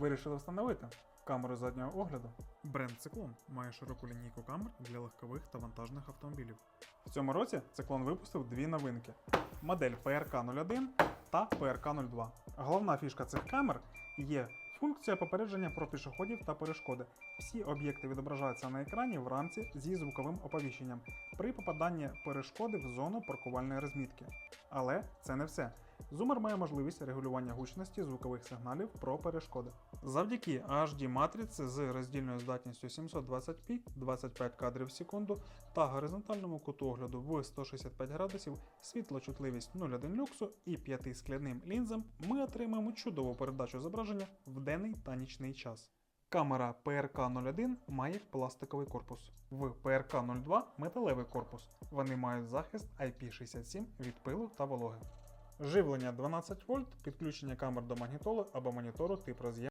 вирішили встановити камеру заднього огляду. Бренд Циклон має широку лінійку камер для легкових та вантажних автомобілів. В цьому році Циклон випустив дві новинки: модель PRK-01 та PRK-02. Головна фішка цих камер є функція попередження про пішоходів та перешкоди. Всі об'єкти відображаються на екрані в рамці зі звуковим оповіщенням при попаданні перешкоди в зону паркувальної розмітки. Але це не все. Зумер має можливість регулювання гучності звукових сигналів про перешкоди. Завдяки HD матриці з роздільною здатністю 720p 25 кадрів в секунду та горизонтальному куту огляду в 165 градусів, світлочутливість 0,1 люксу і 5 скляним лінзам ми отримаємо чудову передачу зображення в денний та нічний час. Камера PRK-01 має пластиковий корпус. В PRK-02 металевий корпус. Вони мають захист IP67 від пилу та вологи. Живлення 12 вольт, підключення камер до магнітоли або монітору тип роз'єм